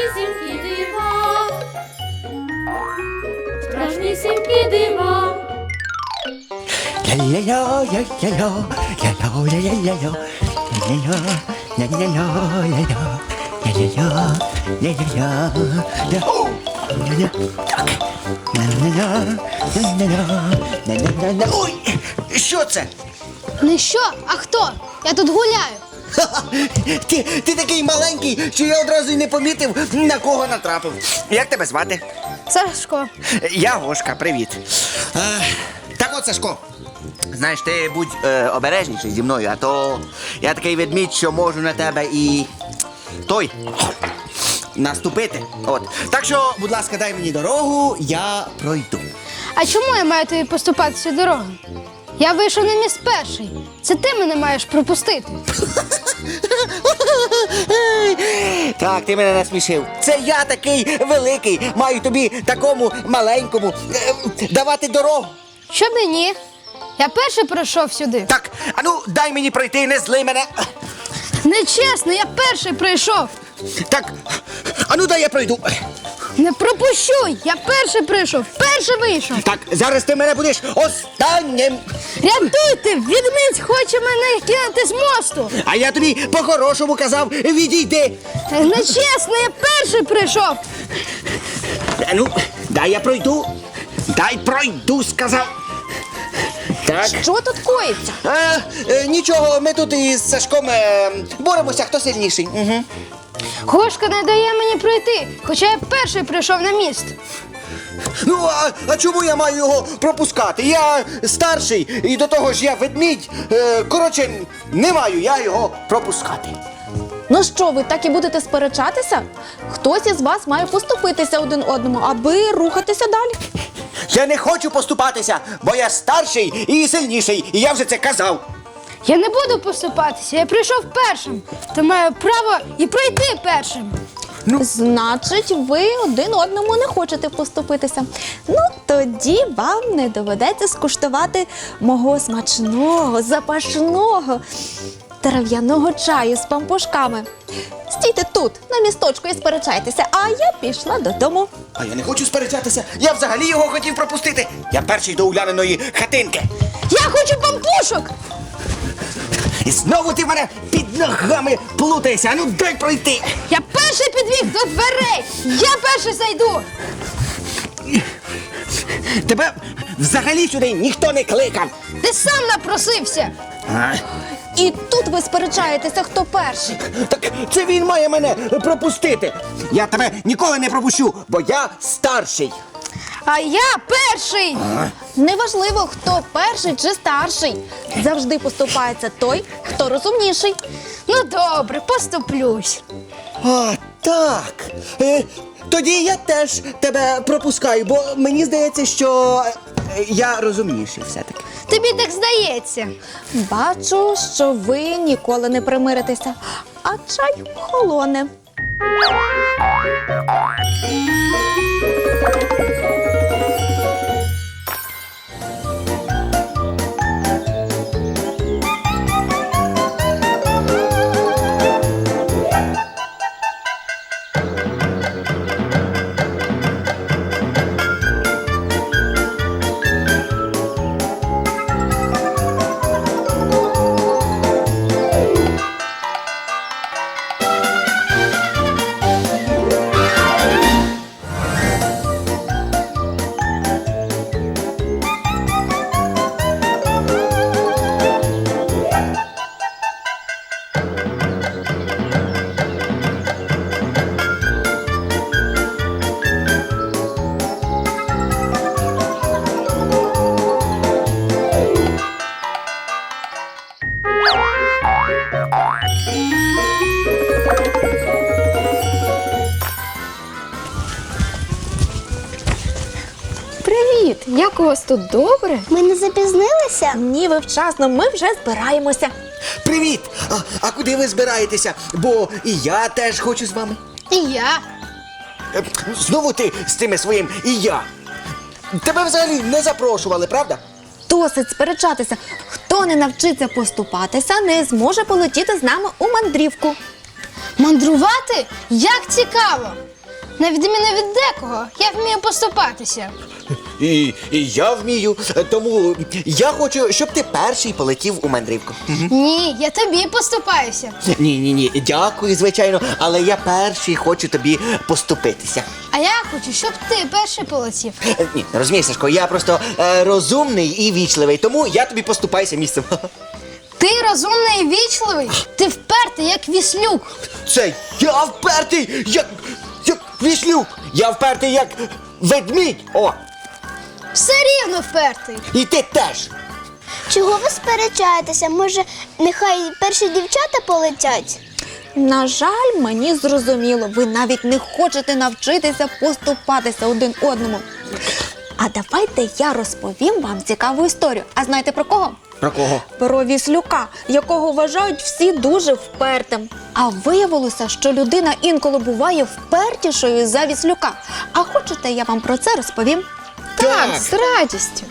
страшнісінькі дива. Страшнісінькі дива. Ля-ля-ля, ля-ля-ля, ля-ля, ля-ля-ля-ля, ля-ля-ля, ля-ля-ля, ля-ля-ля, ля- О! Ля-ля. Так. Ля-ля-ля, ля-ля-ля, ля-ля-ля-ля. Ой, що це? Не що, а хто? Я тут гуляю. Ти, ти такий маленький, що я одразу й не помітив, на кого натрапив. Як тебе звати? Сашко. Я Гошка, привіт. Е, так от, Сашко. Знаєш, ти будь е, обережніший зі мною, а то я такий ведмідь, що можу на тебе і той наступити. От. Так що, будь ласка, дай мені дорогу, я пройду. А чому я маю тобі поступати цю дорогу? Я вийшов на міст перший. Це ти мене маєш пропустити. Так, ти мене насмішив. Це я такий великий, маю тобі такому маленькому е, давати дорогу. Що мені? Я перший прийшов сюди. Так, а ну дай мені пройти, не зли мене. Нечесно, я перший прийшов. Так, а ну дай я пройду. Не пропущу! Я перший прийшов, перший вийшов. Так, зараз ти мене будеш останнім. Рятуйте! Відмінь хоче мене кинути з мосту. А я тобі по-хорошому казав, відійди. Нечесно, я перший прийшов. А ну, дай я пройду. Дай пройду, сказав. Так. Що тут коїться? А, е, нічого, ми тут із Сашком е, боремося, хто сильніший. Угу. Гошка не дає мені пройти, хоча я перший прийшов на міст. Ну, а, а чому я маю його пропускати? Я старший і до того ж я ведмідь. Е, коротше, не маю я його пропускати. Ну що, ви так і будете сперечатися? Хтось із вас має поступитися один одному, аби рухатися далі. Я не хочу поступатися, бо я старший і сильніший, і я вже це казав. Я не буду поступатися, я прийшов першим, то маю право і пройти першим. Значить, ви один одному не хочете поступитися. Ну, тоді вам не доведеться скуштувати мого смачного, запашного трав'яного чаю з пампушками. Стійте тут, на місточку і сперечайтеся, а я пішла додому. А я не хочу сперечатися. Я взагалі його хотів пропустити. Я перший до уляниної хатинки. Я хочу пампушок! І знову ти в мене під ногами плутаєшся. А ну дай пройти. Я перший підбіг до дверей! Я перший зайду! Тебе взагалі сюди ніхто не кликав. Ти сам напросився! А, І тут ви сперечаєтеся, хто перший. так це він має мене пропустити. Я тебе ніколи не пропущу, бо я старший. А я перший! Неважливо, хто перший чи старший. Завжди поступається той, хто розумніший. Ну добре, поступлюсь. А, так. Е, тоді я теж тебе пропускаю, бо мені здається, що е, я розумніший все-таки. Тобі так здається. Бачу, що ви ніколи не примиритеся, а чай холоне. У вас тут добре? Ми не запізнилися? Ні, ви вчасно, ми вже збираємося. Привіт! А, а куди ви збираєтеся? Бо і я теж хочу з вами. І я. Е, Знову ти з тими своїм і я. Тебе взагалі не запрошували, правда? Досить сперечатися. Хто не навчиться поступатися, не зможе полетіти з нами у мандрівку. Мандрувати? Як цікаво! На відміну від декого, я вмію поступатися. І, і я вмію, тому я хочу, щоб ти перший полетів у мандрівку. Ні, я тобі поступаюся. Ні, ні, ні, дякую, звичайно, але я перший хочу тобі поступитися. А я хочу, щоб ти перший полетів. Е, Ні, розумієш, Сашко, я просто е, розумний і вічливий, тому я тобі поступаюся місцем. Ти розумний і вічливий. Ти впертий, як віслюк. Це я впертий, як, як віслюк. Я впертий, як ведмідь. О, Все рівно впертий. і ти теж. Чого ви сперечаєтеся? Може, нехай перші дівчата полетять? На жаль, мені зрозуміло, ви навіть не хочете навчитися поступатися один одному. А давайте я розповім вам цікаву історію. А знаєте про кого? Про кого? Про віслюка, якого вважають всі дуже впертим. А виявилося, що людина інколи буває впертішою за віслюка. А хочете, я вам про це розповім? Так, з радістю.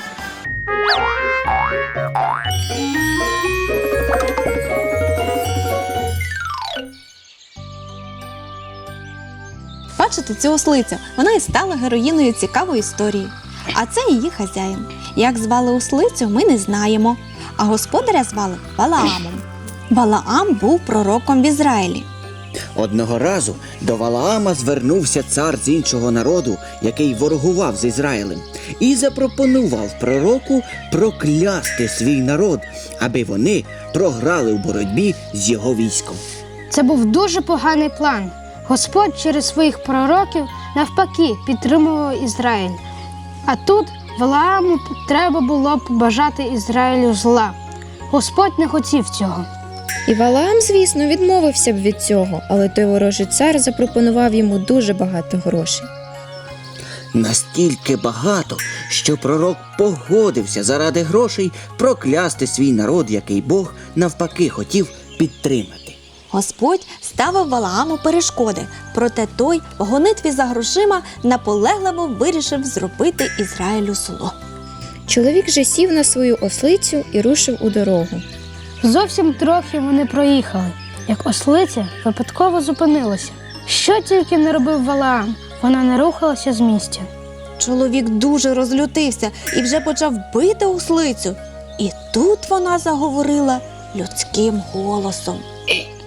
Бачите цю ослицю? Вона і стала героїною цікавої історії. А це її хазяїн. Як звали ослицю, ми не знаємо. А господаря звали Валаамом. Валаам був пророком в Ізраїлі. Одного разу до Валаама звернувся цар з іншого народу, який ворогував з Ізраїлем, і запропонував пророку проклясти свій народ, аби вони програли в боротьбі з його військом. Це був дуже поганий план. Господь через своїх пророків навпаки підтримував Ізраїль. А тут Валааму треба було побажати Ізраїлю зла. Господь не хотів цього. І Валаам, звісно, відмовився б від цього, але той ворожий цар запропонував йому дуже багато грошей. Настільки багато, що пророк погодився заради грошей проклясти свій народ, який Бог навпаки хотів підтримати. Господь ставив Валааму перешкоди, проте той в гонитві за грошима наполегливо вирішив зробити Ізраїлю зло. Чоловік же сів на свою ослицю і рушив у дорогу. Зовсім трохи вони проїхали, як ослиця випадково зупинилася. Що тільки не робив Валаам, вона не рухалася з місця. Чоловік дуже розлютився і вже почав бити ослицю. І тут вона заговорила людським голосом.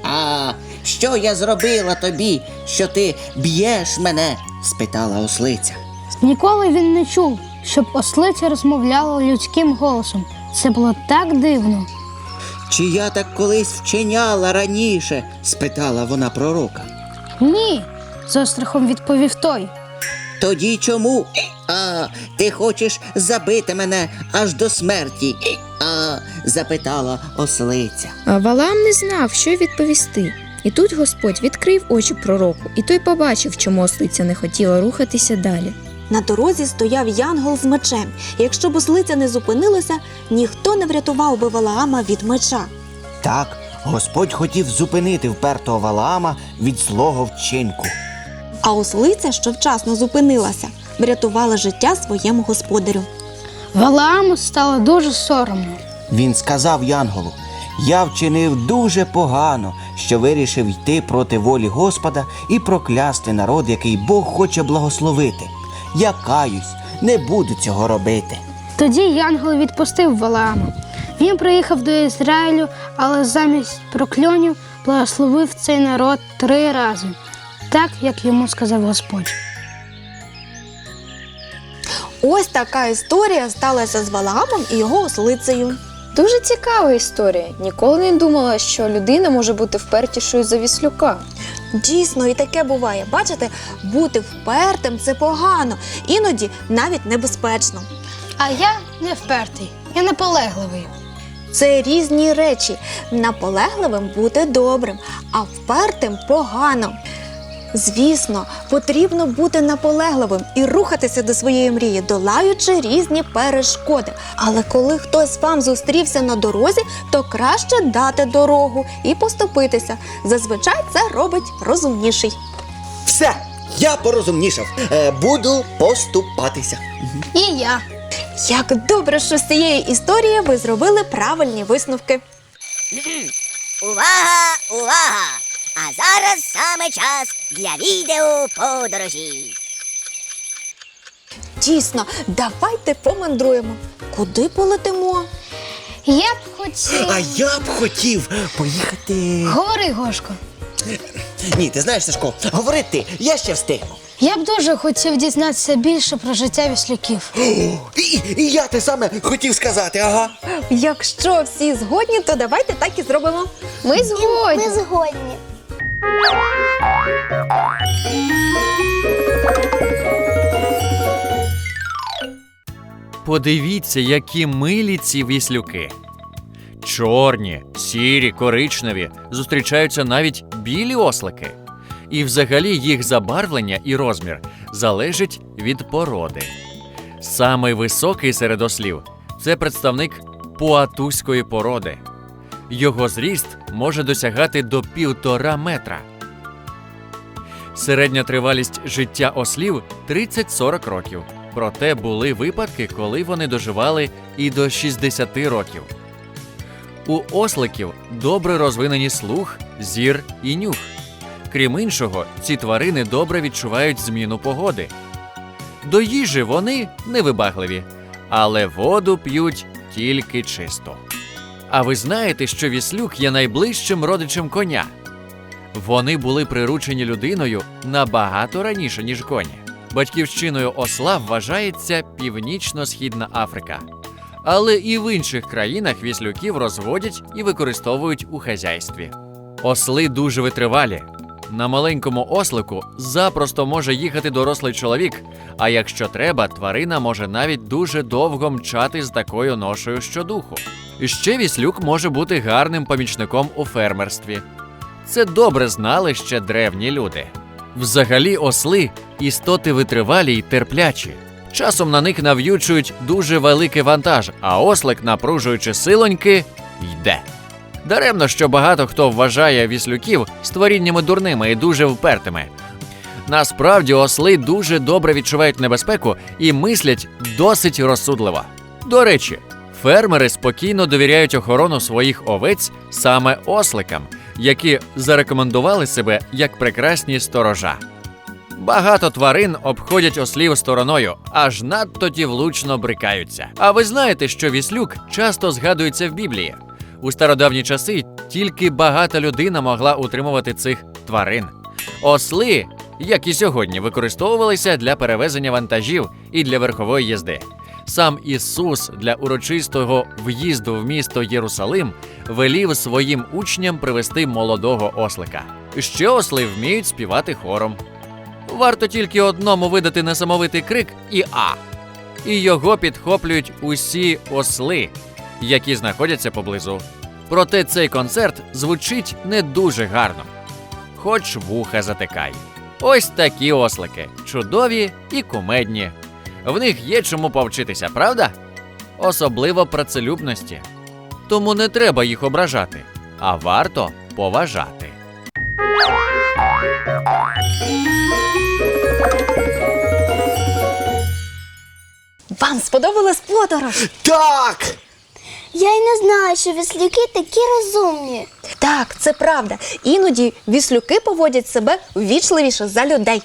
А що я зробила тобі, що ти б'єш мене? спитала ослиця. Ніколи він не чув, щоб ослиця розмовляла людським голосом. Це було так дивно. Чи я так колись вчиняла раніше? спитала вона пророка. Ні, з острахом відповів той. Тоді чому? А, ти хочеш забити мене аж до смерті? А, запитала ослиця. А Валаам не знав, що відповісти. І тут Господь відкрив очі пророку, і той побачив, чому ослиця не хотіла рухатися далі. На дорозі стояв янгол з мечем. І якщо б ослиця не зупинилася, ніхто не врятував би Валаама від меча. Так, Господь хотів зупинити впертого Валаама від злого вчинку. А ослиця, що вчасно зупинилася, врятувала життя своєму господарю. Валааму стало дуже соромно. Він сказав Янголу: Я вчинив дуже погано, що вирішив йти проти волі Господа і проклясти народ, який Бог хоче благословити. Я каюсь, не буду цього робити. Тоді Янгол відпустив Валаама. Він приїхав до Ізраїлю, але замість прокльонів благословив цей народ три рази, так як йому сказав Господь. Ось така історія сталася з Валаамом і його ослицею. Дуже цікава історія. Ніколи не думала, що людина може бути впертішою за віслюка. Дійсно, і таке буває. Бачите, бути впертим це погано, іноді навіть небезпечно. А я не впертий, я наполегливий. Це різні речі. Наполегливим бути добрим, а впертим погано. Звісно, потрібно бути наполегливим і рухатися до своєї мрії, долаючи різні перешкоди. Але коли хтось вам зустрівся на дорозі, то краще дати дорогу і поступитися. Зазвичай це робить розумніший. Все, я порозумнішав. Е, буду поступатися. І я. Як добре, що з цієї історії ви зробили правильні висновки. Увага, увага! А зараз саме час для відео подорожі. Дійсно, давайте помандруємо. Куди полетимо? Я б хотів. А я б хотів поїхати. Говори, Гошко. Ні, ти знаєш, Сашко, говори ти, я ще встигну. Я б дуже хотів дізнатися більше про життя віслюків. І, і я те саме хотів сказати, ага. Якщо всі згодні, то давайте так і зробимо. Ми згодні. Ми згодні. Подивіться, які милі ці віслюки. Чорні, сірі, коричневі зустрічаються навіть білі ослики. І взагалі їх забарвлення і розмір залежить від породи. Самий високий серед ослів це представник пуатуської породи. Його зріст може досягати до півтора метра. Середня тривалість життя ослів 30-40 років. Проте були випадки, коли вони доживали і до 60 років. У осликів добре розвинені слух, зір і нюх. Крім іншого, ці тварини добре відчувають зміну погоди. До їжі вони невибагливі, але воду п'ють тільки чисто. А ви знаєте, що віслюк є найближчим родичем коня? Вони були приручені людиною набагато раніше, ніж коні. Батьківщиною осла вважається Північно-Східна Африка. Але і в інших країнах віслюків розводять і використовують у хазяйстві. Осли дуже витривалі. На маленькому ослику запросто може їхати дорослий чоловік, а якщо треба, тварина може навіть дуже довго мчати з такою ношею щодуху. Ще віслюк може бути гарним помічником у фермерстві. Це добре знали ще древні люди. Взагалі, осли істоти витривалі й терплячі. Часом на них нав'ючують дуже великий вантаж, а ослик, напружуючи силоньки, йде. Даремно, що багато хто вважає віслюків створіннями дурними і дуже впертими. Насправді осли дуже добре відчувають небезпеку і мислять досить розсудливо. До речі, фермери спокійно довіряють охорону своїх овець саме осликам, які зарекомендували себе як прекрасні сторожа. Багато тварин обходять ослів стороною, аж надто ті влучно брикаються. А ви знаєте, що віслюк часто згадується в Біблії. У стародавні часи тільки багата людина могла утримувати цих тварин. Осли, як і сьогодні, використовувалися для перевезення вантажів і для верхової їзди. Сам Ісус для урочистого в'їзду в місто Єрусалим велів своїм учням привести молодого ослика. Ще осли вміють співати хором. Варто тільки одному видати несамовитий крик і а. І його підхоплюють усі осли, які знаходяться поблизу. Проте цей концерт звучить не дуже гарно, хоч вуха затикай. Ось такі ослики, чудові і кумедні. В них є чому повчитися, правда? Особливо працелюбності. Тому не треба їх ображати, а варто поважати. Вам сподобалась подорож? Так! Я й не знаю, що віслюки такі розумні. Так, це правда. Іноді віслюки поводять себе ввічливіше за людей.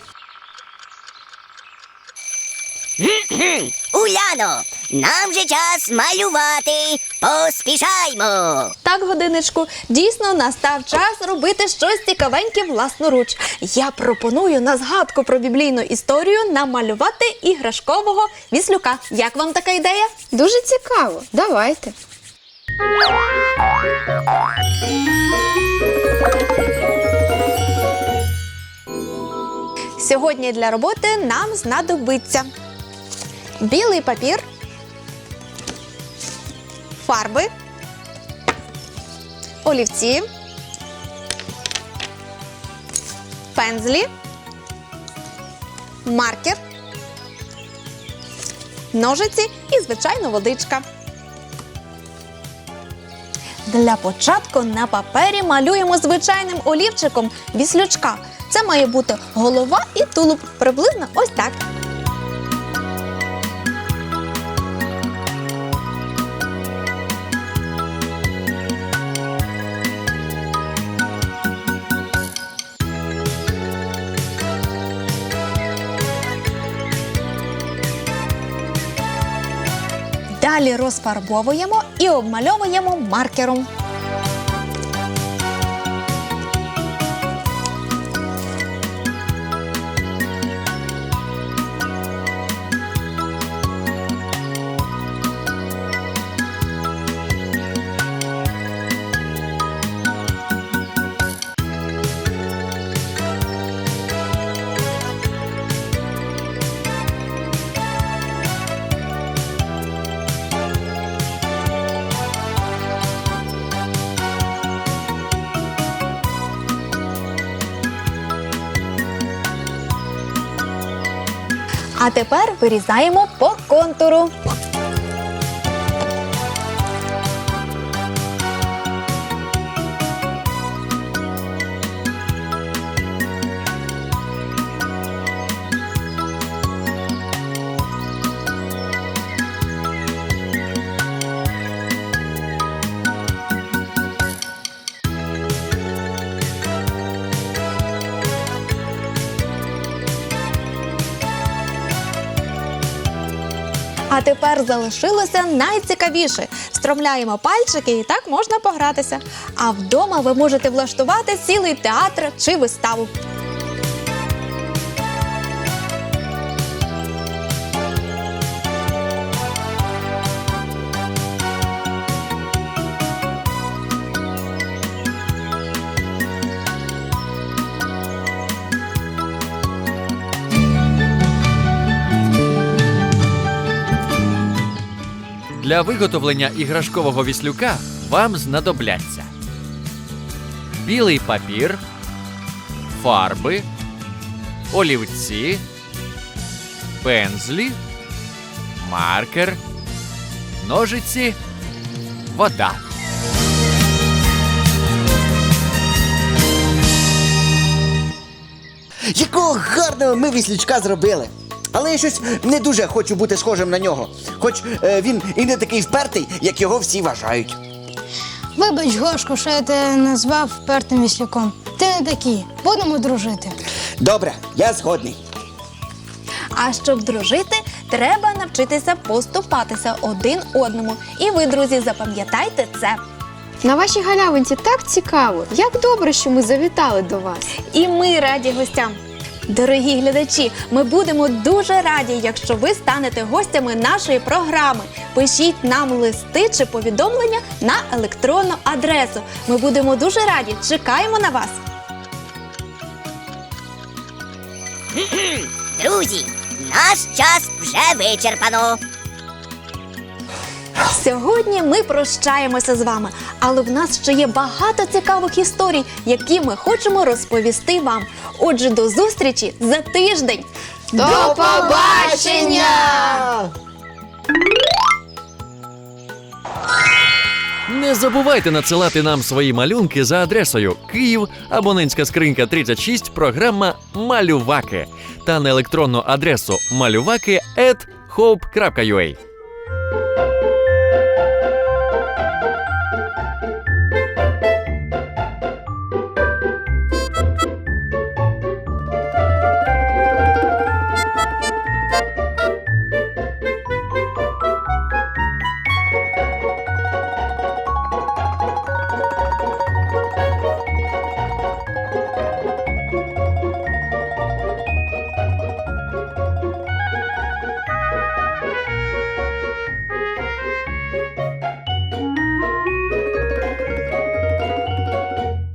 Уляно, нам же час малювати. Поспішаймо. Так, годиночку, дійсно настав час робити щось цікавеньке власноруч. Я пропоную на згадку про біблійну історію намалювати іграшкового віслюка. Як вам така ідея? Дуже цікаво. Давайте. Сьогодні для роботи нам знадобиться білий папір, фарби, олівці, пензлі маркер, ножиці і, звичайно, водичка. Для початку на папері малюємо звичайним олівчиком віслючка. Це має бути голова і тулуб, приблизно ось так. Далі розфарбовуємо і обмальовуємо маркером. А тепер вирізаємо по контуру. А тепер залишилося найцікавіше. Стромляємо пальчики і так можна погратися. А вдома ви можете влаштувати цілий театр чи виставу. Для виготовлення іграшкового віслюка вам знадобляться білий папір, фарби, олівці, пензлі, маркер, ножиці, вода. Якого гарного ми віслючка зробили. Але я щось не дуже хочу бути схожим на нього. Хоч е, він і не такий впертий, як його всі вважають. Вибач, Гошко, що я тебе назвав впертим віслюком. Ти не такий. Будемо дружити. Добре, я згодний. А щоб дружити, треба навчитися поступатися один одному. І ви, друзі, запам'ятайте це. На вашій галявинці так цікаво. Як добре, що ми завітали до вас. І ми раді гостям. Дорогі глядачі, ми будемо дуже раді, якщо ви станете гостями нашої програми. Пишіть нам листи чи повідомлення на електронну адресу. Ми будемо дуже раді. Чекаємо на вас. Друзі, наш час вже вичерпано. Сьогодні ми прощаємося з вами, але в нас ще є багато цікавих історій, які ми хочемо розповісти вам. Отже, до зустрічі за тиждень. До побачення! Не забувайте надсилати нам свої малюнки за адресою Київ, абонентська скринька 36, програма Малюваки та на електронну адресу малюваки.hope.ua.